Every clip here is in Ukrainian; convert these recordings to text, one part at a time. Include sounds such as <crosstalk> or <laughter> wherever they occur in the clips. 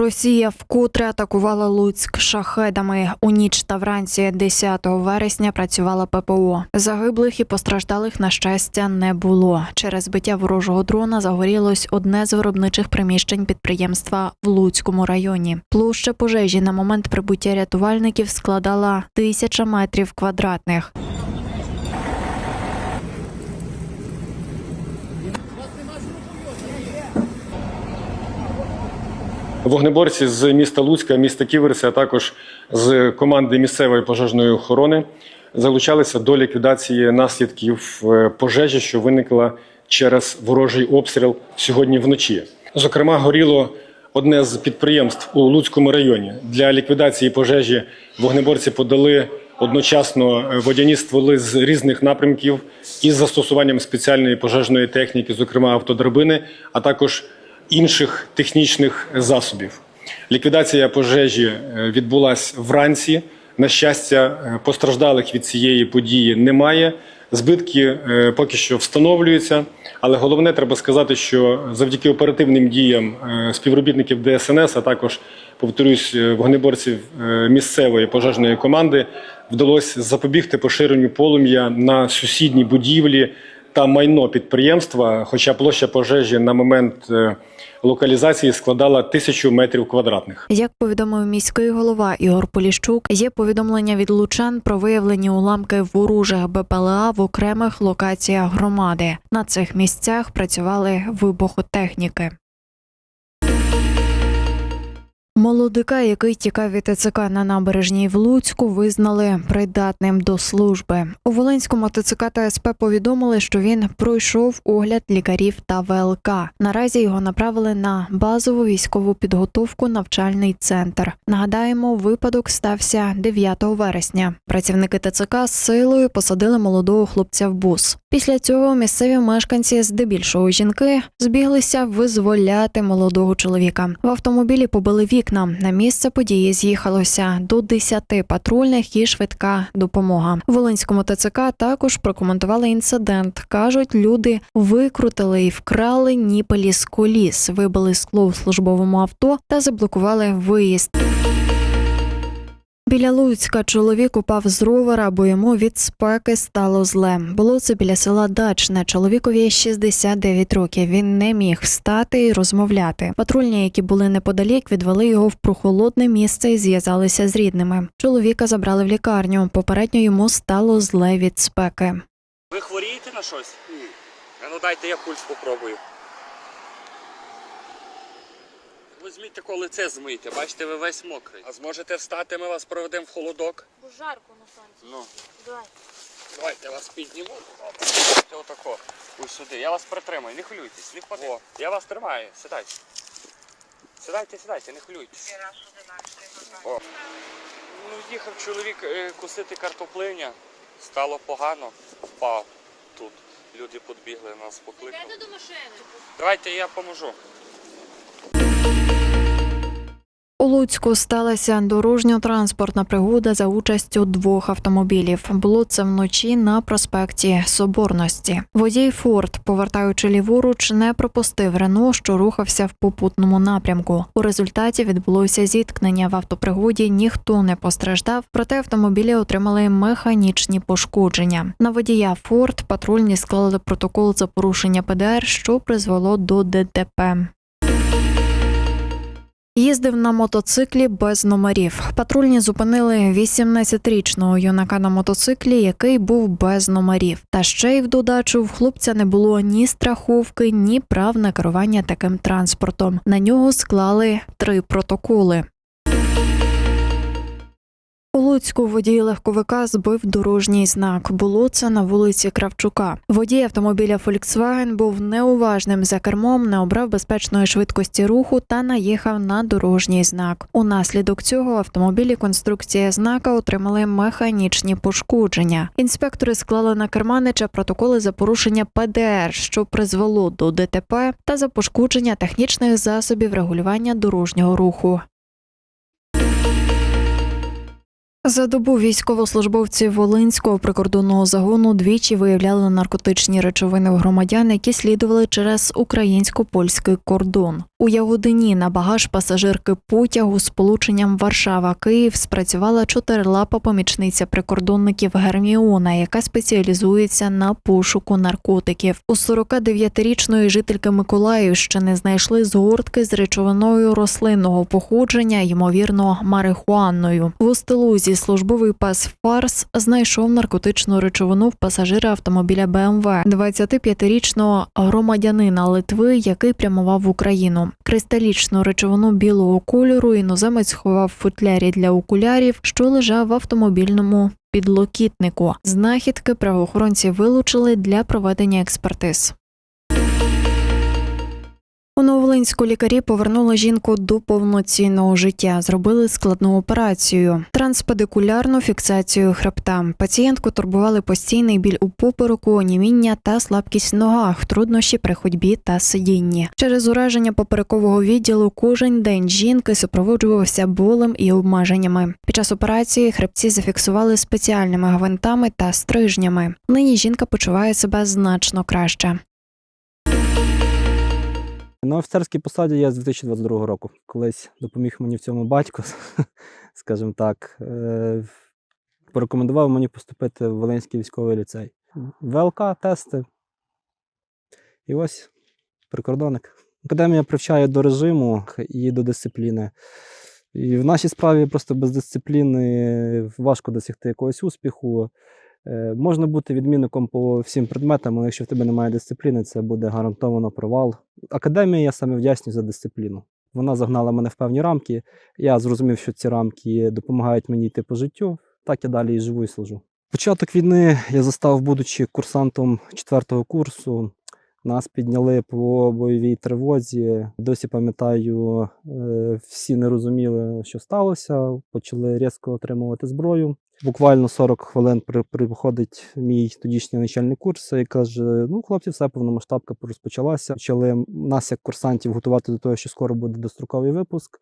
Росія вкотре атакувала Луцьк шахедами. У ніч та вранці 10 вересня працювала ППО. Загиблих і постраждалих на щастя не було. Через збиття ворожого дрона загорілось одне з виробничих приміщень підприємства в Луцькому районі. Площа пожежі на момент прибуття рятувальників складала тисяча метрів квадратних. Вогнеборці з міста Луцька, міста Ківерси, а також з команди місцевої пожежної охорони залучалися до ліквідації наслідків е, пожежі, що виникла через ворожий обстріл сьогодні вночі. Зокрема, горіло одне з підприємств у Луцькому районі. Для ліквідації пожежі вогнеборці подали одночасно е, водяні стволи з різних напрямків із застосуванням спеціальної пожежної техніки, зокрема автодрабини, а також інших технічних засобів. Ліквідація пожежі е, відбулась вранці. На щастя, е, постраждалих від цієї події немає. Збитки е, поки що встановлюються, але головне треба сказати, що завдяки оперативним діям співробітників ДСНС, а також повторюсь, вогнеборців місцевої пожежної команди, вдалося запобігти поширенню полум'я на сусідні будівлі та майно підприємства, хоча площа пожежі на момент е, локалізації складала тисячу метрів квадратних. Як повідомив міський голова Ігор Поліщук, є повідомлення від лучан про виявлені уламки ворожих БПЛА в окремих локаціях громади. На цих місцях працювали вибухотехніки. Молодика, який тікав від ТЦК на набережній в Луцьку, визнали придатним до служби. У Волинському ТЦК та СП повідомили, що він пройшов огляд лікарів та ВЛК. Наразі його направили на базову військову підготовку навчальний центр. Нагадаємо, випадок стався 9 вересня. Працівники ТЦК з силою посадили молодого хлопця в бус. Після цього місцеві мешканці, здебільшого жінки, збіглися визволяти молодого чоловіка. В автомобілі побили вікна. На місце події з'їхалося до 10 патрульних і швидка допомога. В Волинському ТЦК також прокоментували інцидент. кажуть, люди викрутили і вкрали ніпелі з коліс, вибили скло в службовому авто та заблокували виїзд. Біля Луцька чоловік упав з ровера, бо йому від спеки стало зле. Було це біля села Дачне. Чоловікові 69 років. Він не міг встати і розмовляти. Патрульні, які були неподалік, відвели його в прохолодне місце і зв'язалися з рідними. Чоловіка забрали в лікарню. Попередньо йому стало зле від спеки. Ви хворієте на щось? Ні. Ну дайте я пульс попробую. Візьміть тако лице змийте, бачите, ви весь мокрий. А зможете встати, ми вас проведемо в холодок. Бо жарко на сонці. Ну, Давай. давайте я вас підніму. Отако. Ось сюди. Я вас притримаю, не хвилюйтесь, не впади. Я вас тримаю, сідайте. Сідайте, сідайте, не хвилюйтесь. О. Ну, їхав чоловік е, кусити картоплиня, стало погано, впав тут. Люди підбігли, нас покликали. Йдете до машини. Давайте я поможу. У Луцьку сталася дорожньо-транспортна пригода за участю двох автомобілів. Було це вночі на проспекті Соборності. Водій Форд, повертаючи ліворуч, не пропустив Рено, що рухався в попутному напрямку. У результаті відбулося зіткнення в автопригоді. Ніхто не постраждав, проте автомобілі отримали механічні пошкодження. На водія Форд патрульні склали протокол за порушення ПДР, що призвело до ДТП. Їздив на мотоциклі без номерів. Патрульні зупинили 18-річного юнака на мотоциклі, який був без номерів. Та ще й в додачу в хлопця не було ні страховки, ні прав на керування таким транспортом. На нього склали три протоколи. Луцьку водій легковика збив дорожній знак. Було це на вулиці Кравчука. Водій автомобіля Volkswagen був неуважним за кермом, не обрав безпечної швидкості руху та наїхав на дорожній знак. Унаслідок цього автомобілі конструкція знака отримали механічні пошкодження. Інспектори склали на керманича протоколи за порушення ПДР, що призвело до ДТП, та за пошкодження технічних засобів регулювання дорожнього руху. За добу військовослужбовці Волинського прикордонного загону двічі виявляли наркотичні речовини в громадян, які слідували через українсько-польський кордон. У Ягодині на багаж пасажирки потягу з полученням Варшава-Київ спрацювала чотирилапа помічниця прикордонників Герміона, яка спеціалізується на пошуку наркотиків. У 49-річної жительки Миколаївщини знайшли згортки з речовиною рослинного походження, ймовірно, марихуанною. В Устилузі службовий пес Фарс знайшов наркотичну речовину в пасажира автомобіля БМВ 25-річного громадянина Литви, який прямував в Україну. Кристалічну речовину білого кольору іноземець сховав в футлярі для окулярів, що лежав в автомобільному підлокітнику. Знахідки правоохоронці вилучили для проведення експертиз. У Нововолинську лікарі повернули жінку до повноцінного життя. Зробили складну операцію транспедикулярну фіксацію хребта. Пацієнтку турбували постійний біль у попереку, оніміння та слабкість в ногах, труднощі при ходьбі та сидінні. Через ураження поперекового відділу кожен день жінки супроводжувався болем і обмеженнями. Під час операції хребці зафіксували спеціальними гвинтами та стрижнями. Нині жінка почуває себе значно краще. На офіцерській посаді я з 2022 року. Колись допоміг мені в цьому батько, <laughs> скажімо так. Е, Порекомендував мені поступити в Волинський військовий ліцей. ВЛК, тести. І ось прикордонник. Академія привчає до режиму і до дисципліни. І в нашій справі просто без дисципліни важко досягти якогось успіху. Е, Можна бути відмінником по всім предметам, але якщо в тебе немає дисципліни, це буде гарантовано провал. Академія я саме вдячний за дисципліну. Вона загнала мене в певні рамки. Я зрозумів, що ці рамки допомагають мені йти по життю. Так я далі і живу і служу. Початок війни я застав, будучи курсантом четвертого курсу. Нас підняли по бойовій тривозі. Досі пам'ятаю, е, всі не розуміли, що сталося. Почали різко отримувати зброю. Буквально 40 хвилин приходить мій тодішній начальник курсу і каже: Ну, хлопці, все повномасштабка розпочалася. Почали нас, як курсантів, готувати до того, що скоро буде достроковий випуск.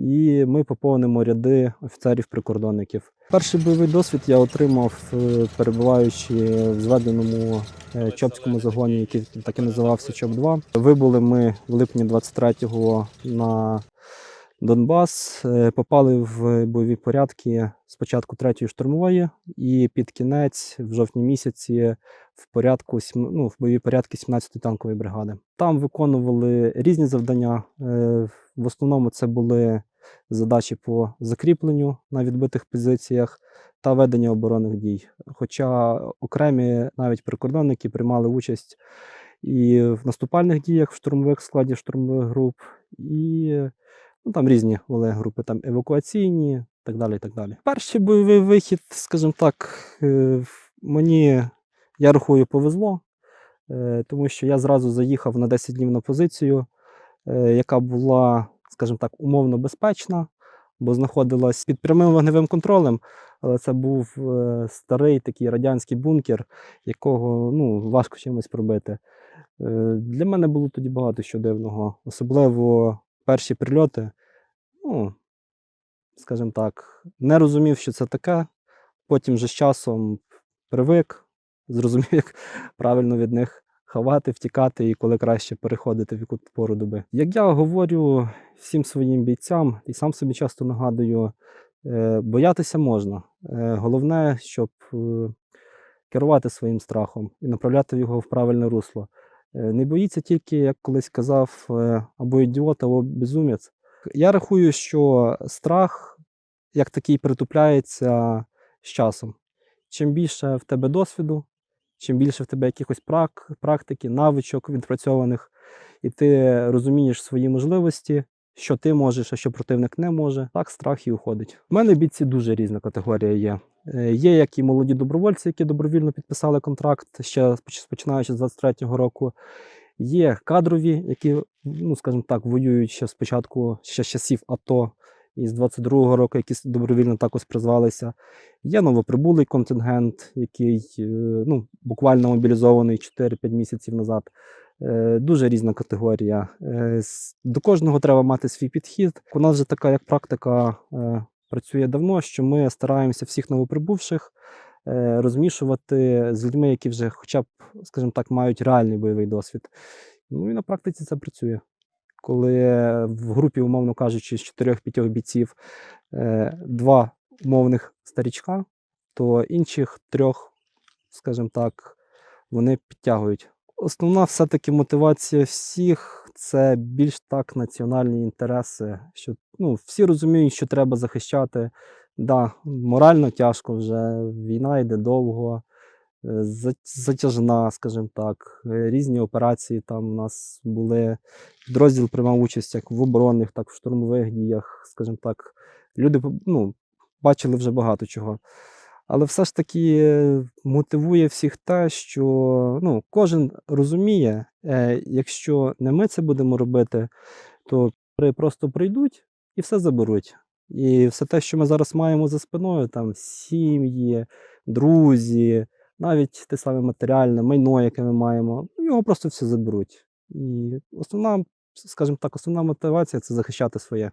І ми поповнимо ряди офіцерів-прикордонників. Перший бойовий досвід я отримав, е, перебуваючи в зведеному е, Чопському загоні, який так і називався ЧОП-2. Вибули ми в липні 23-го на Донбас, е, попали в бойові порядки спочатку 3-ї штурмової і під кінець, в жовтні місяці, в порядку ну, в бойові порядки 17-ї танкової бригади. Там виконували різні завдання. е, В основному це були задачі по закріпленню на відбитих позиціях та ведення оборонних дій. Хоча окремі навіть прикордонники приймали участь і в наступальних діях в штурмових складів штурмових груп, і ну, там різні були групи, там евакуаційні, так далі. так далі. Перший бойовий вихід, скажімо так, е, мені, я рахую, повезло, е, тому що я зразу заїхав на 10 днів на позицію, е, яка була, скажімо так, умовно безпечна, бо знаходилась під прямим вогневим контролем, але це був старий такий радянський бункер, якого ну, важко чимось пробити. Для мене було тоді багато що дивного, особливо перші прильоти. Ну, скажімо так, не розумів, що це таке. Потім вже з часом привик, зрозумів, як правильно від них ховати, втікати і коли краще переходити в яку пору доби. Як я говорю всім своїм бійцям, і сам собі часто нагадую, е, боятися можна. Е, Головне, щоб е, керувати своїм страхом і направляти його в правильне русло. Е, Не боїться тільки, як колись казав, е, або ідіот, або безумець. Я рахую, що страх як такий притупляється з часом. Чим більше в тебе досвіду, чим більше в тебе якихось прак, практики, навичок відпрацьованих, і ти розумієш свої можливості, що ти можеш, а що противник не може, так страх і уходить. У мене бійці дуже різна категорія є. Е, Є як і молоді добровольці, які добровільно підписали контракт ще починаючи з 23-го року. Є кадрові, які, ну скажімо так, воюють ще спочатку ще з часів АТО і з 22-го року, які добровільно також призвалися. Є новоприбулий контингент, який е, ну, буквально мобілізований 4-5 місяців назад. Е, Дуже різна категорія. Е, До кожного треба мати свій підхід. У нас вже така як практика е, працює давно, що ми стараємося всіх новоприбувших розмішувати з людьми, які вже хоча б, скажімо так, мають реальний бойовий досвід. Ну і на практиці це працює. Коли в групі, умовно кажучи, з 4-5 бійців два умовних старічка, то інших трьох, скажімо так, вони підтягують. Основна все-таки мотивація всіх це більш так національні інтереси. Що ну, всі розуміють, що треба захищати. Да, морально тяжко вже, війна йде довго, е, затяжна, скажімо так. Е, Різні операції там у нас були. Підрозділ приймав участь як в оборонних, так в штурмових діях, скажімо так. Люди ну, бачили вже багато чого. Але все ж таки е, мотивує всіх те, що ну, кожен розуміє, е, якщо не ми це будемо робити, то просто прийдуть і все заберуть. І все те, що ми зараз маємо за спиною, там сім'ї, друзі, навіть те саме матеріальне майно, яке ми маємо, ну, його просто все заберуть. І основна, скажімо так, основна мотивація це захищати своє.